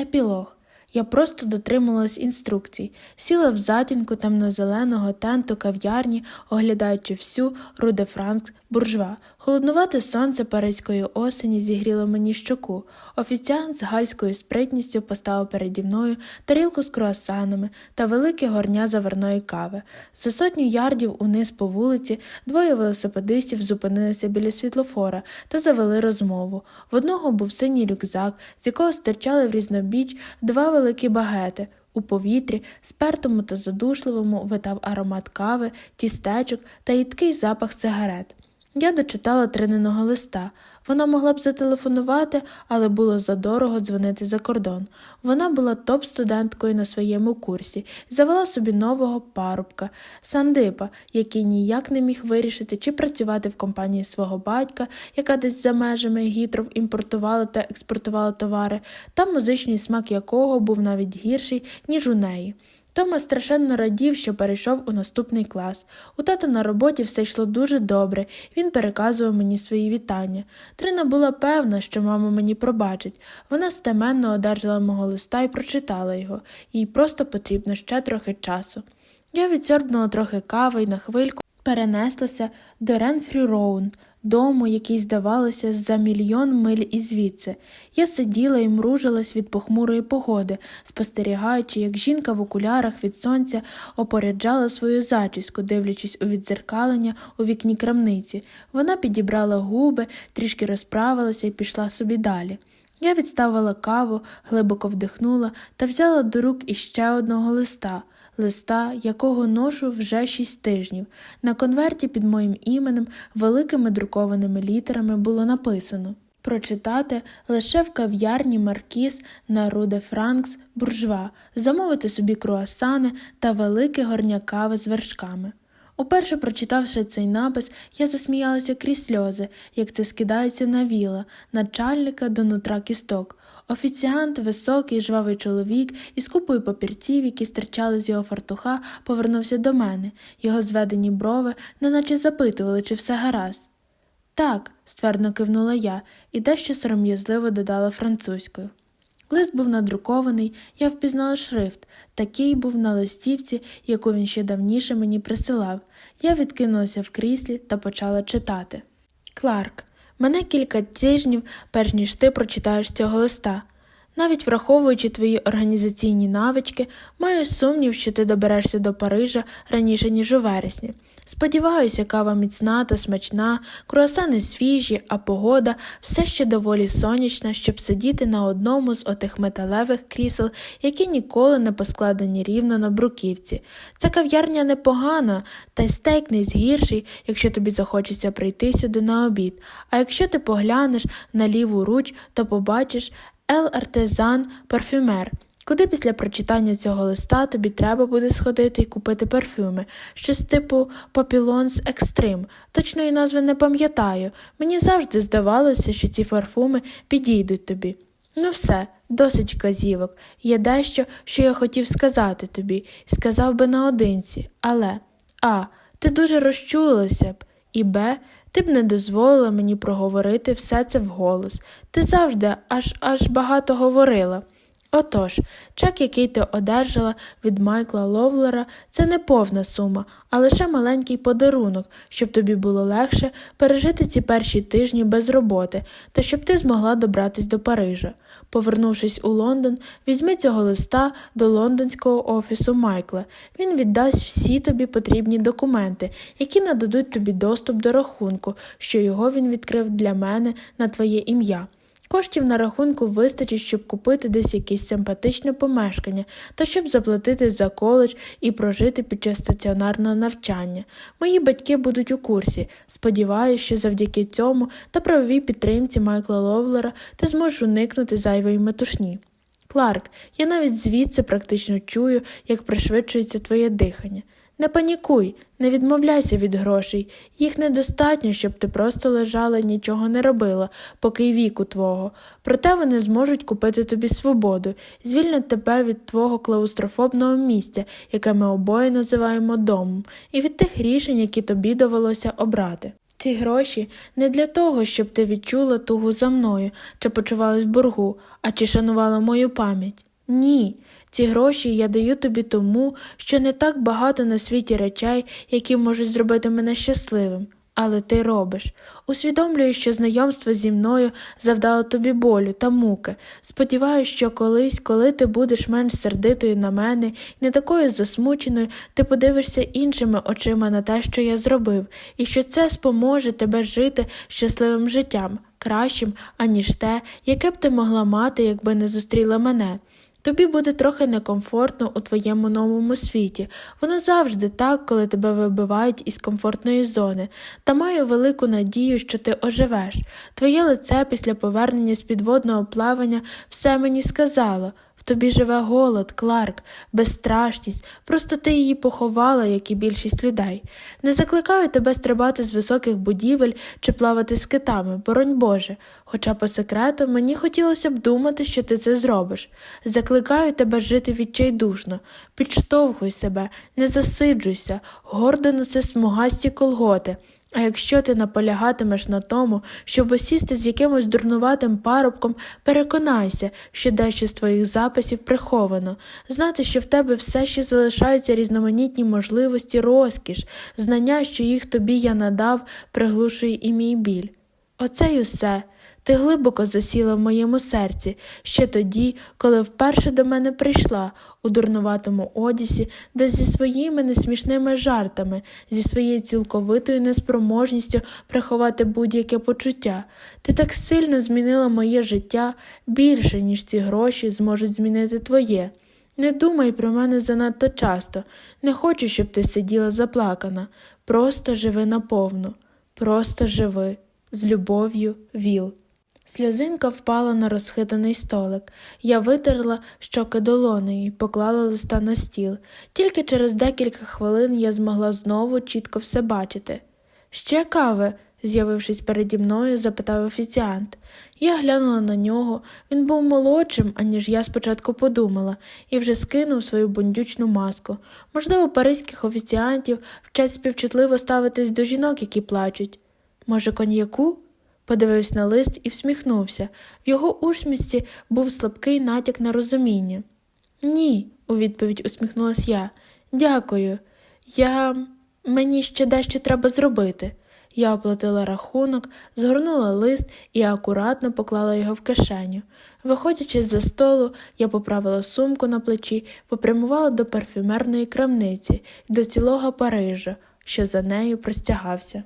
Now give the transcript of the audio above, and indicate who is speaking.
Speaker 1: Епілог. Я просто дотримувалась інструкцій, сіла в затінку темно-зеленого тенту кав'ярні, оглядаючи всю Руде Франкс буржва. Холоднувате сонце паризької осені зігріло мені щоку. Офіціант з гальською спритністю поставив переді мною тарілку з круасанами та велике горня заварної кави. За сотню ярдів униз по вулиці двоє велосипедистів зупинилися біля світлофора та завели розмову. В одного був синій рюкзак, з якого стирчали в різнобіч два великі багети. У повітрі, спертому та задушливому, витав аромат кави, тістечок та їдкий запах сигарет. Я дочитала триненого листа. Вона могла б зателефонувати, але було задорого дзвонити за кордон. Вона була топ-студенткою на своєму курсі завела собі нового парубка Сандипа, який ніяк не міг вирішити, чи працювати в компанії свого батька, яка десь за межами Гітров імпортувала та експортувала товари, та музичний смак якого був навіть гірший, ніж у неї. Тома страшенно радів, що перейшов у наступний клас. У тата на роботі все йшло дуже добре, він переказував мені свої вітання. Трина була певна, що мама мені пробачить. Вона стеменно одержала мого листа і прочитала його, їй просто потрібно ще трохи часу. Я відсьорбнула трохи кави і на хвильку перенеслася до Ренфрі Роун, дому, який здавалося за мільйон миль і звідси. Я сиділа і мружилась від похмурої погоди, спостерігаючи, як жінка в окулярах від сонця опоряджала свою зачіску, дивлячись у відзеркалення у вікні крамниці. Вона підібрала губи, трішки розправилася і пішла собі далі. Я відставила каву, глибоко вдихнула та взяла до рук іще одного листа листа, якого ношу вже шість тижнів. На конверті під моїм іменем великими друкованими літерами було написано прочитати лише в кав'ярні Маркіз на Руде Франкс буржва, замовити собі круасани та велике горня кави з вершками. Уперше прочитавши цей напис, я засміялася крізь сльози, як це скидається на віла, начальника до нутра кісток. Офіціант, високий, жвавий чоловік із купою папірців, які стирчали з його фартуха, повернувся до мене. Його зведені брови неначе запитували, чи все гаразд. Так, ствердно кивнула я і дещо сором'язливо додала французькою. Лист був надрукований, я впізнала шрифт, такий був на листівці, яку він ще давніше мені присилав. Я відкинулася в кріслі та почала читати. Кларк, мене кілька тижнів, перш ніж ти прочитаєш цього листа. Навіть враховуючи твої організаційні навички, маю сумнів, що ти доберешся до Парижа раніше, ніж у вересні. Сподіваюся, кава міцна та смачна, круасани свіжі, а погода все ще доволі сонячна, щоб сидіти на одному з отих металевих крісел, які ніколи не поскладені рівно на бруківці. Ця кав'ярня непогана, та й стейк не згірший, якщо тобі захочеться прийти сюди на обід. А якщо ти поглянеш на ліву руч, то побачиш Ел Артезан парфюмер. Куди після прочитання цього листа тобі треба буде сходити і купити парфюми, щось типу Papillons Extreme. Точної назви не пам'ятаю. Мені завжди здавалося, що ці парфуми підійдуть тобі. Ну все, досить вказівок. Є дещо, що я хотів сказати тобі, сказав би наодинці, але А. Ти дуже розчулилася б, і Б. Ти б не дозволила мені проговорити все це вголос. Ти завжди аж аж багато говорила. Отож, чек, який ти одержала від Майкла Ловлера, це не повна сума, а лише маленький подарунок, щоб тобі було легше пережити ці перші тижні без роботи та щоб ти змогла добратись до Парижа. Повернувшись у Лондон, візьми цього листа до лондонського офісу Майкла. Він віддасть всі тобі потрібні документи, які нададуть тобі доступ до рахунку, що його він відкрив для мене на твоє ім'я. Коштів на рахунку вистачить, щоб купити десь якесь симпатичне помешкання та щоб заплатити за коледж і прожити під час стаціонарного навчання. Мої батьки будуть у курсі. Сподіваюся, що завдяки цьому та правовій підтримці Майкла Ловлера ти зможеш уникнути зайвої метушні. Кларк, я навіть звідси практично чую, як пришвидшується твоє дихання. Не панікуй, не відмовляйся від грошей. Їх недостатньо, щоб ти просто лежала і нічого не робила, поки й віку твого. Проте вони зможуть купити тобі свободу, звільнять тебе від твого клаустрофобного місця, яке ми обоє називаємо домом, і від тих рішень, які тобі довелося обрати. Ці гроші не для того, щоб ти відчула тугу за мною чи почувалась в боргу, а чи шанувала мою пам'ять. Ні, ці гроші я даю тобі тому, що не так багато на світі речей, які можуть зробити мене щасливим. Але ти робиш. Усвідомлюю, що знайомство зі мною завдало тобі болю та муки. Сподіваюся, що колись, коли ти будеш менш сердитою на мене не такою засмученою, ти подивишся іншими очима на те, що я зробив, і що це споможе тебе жити щасливим життям, кращим, аніж те, яке б ти могла мати, якби не зустріла мене. Тобі буде трохи некомфортно у твоєму новому світі. Воно завжди так, коли тебе вибивають із комфортної зони, та маю велику надію, що ти оживеш. Твоє лице після повернення з підводного плавання все мені сказало. Тобі живе голод, Кларк, безстрашність, просто ти її поховала, як і більшість людей. Не закликаю тебе стрибати з високих будівель чи плавати з китами, боронь Боже, хоча по секрету мені хотілося б думати, що ти це зробиш. Закликаю тебе жити відчайдушно, підштовхуй себе, не засиджуйся, гордо носи смугасті колготи. А якщо ти наполягатимеш на тому, щоб осісти з якимось дурнуватим парубком, переконайся, що дещо з твоїх записів приховано, знати, що в тебе все ще залишаються різноманітні можливості, розкіш, знання, що їх тобі я надав, приглушує і мій біль. Оце й усе. Ти глибоко засіла в моєму серці ще тоді, коли вперше до мене прийшла у дурнуватому одязі, де зі своїми несмішними жартами, зі своєю цілковитою неспроможністю приховати будь-яке почуття. Ти так сильно змінила моє життя більше, ніж ці гроші зможуть змінити твоє. Не думай про мене занадто часто, не хочу, щоб ти сиділа заплакана. Просто живи наповну, просто живи. З любов'ю, Віл. Сльозинка впала на розхитаний столик. Я витерла щоки долонею поклала листа на стіл. Тільки через декілька хвилин я змогла знову чітко все бачити. Ще кави, з'явившись переді мною, запитав офіціант. Я глянула на нього. Він був молодшим, аніж я спочатку подумала, і вже скинув свою бундючну маску. Можливо, паризьких офіціантів вчать співчутливо ставитись до жінок, які плачуть. Може, коньяку? Подивився на лист і всміхнувся. В його усмішці був слабкий натяк на розуміння. Ні, у відповідь усміхнулась я. Дякую. Я. Мені ще дещо треба зробити. Я оплатила рахунок, згорнула лист і акуратно поклала його в кишеню. Виходячи з за столу, я поправила сумку на плечі, попрямувала до парфюмерної крамниці до цілого Парижа, що за нею простягався.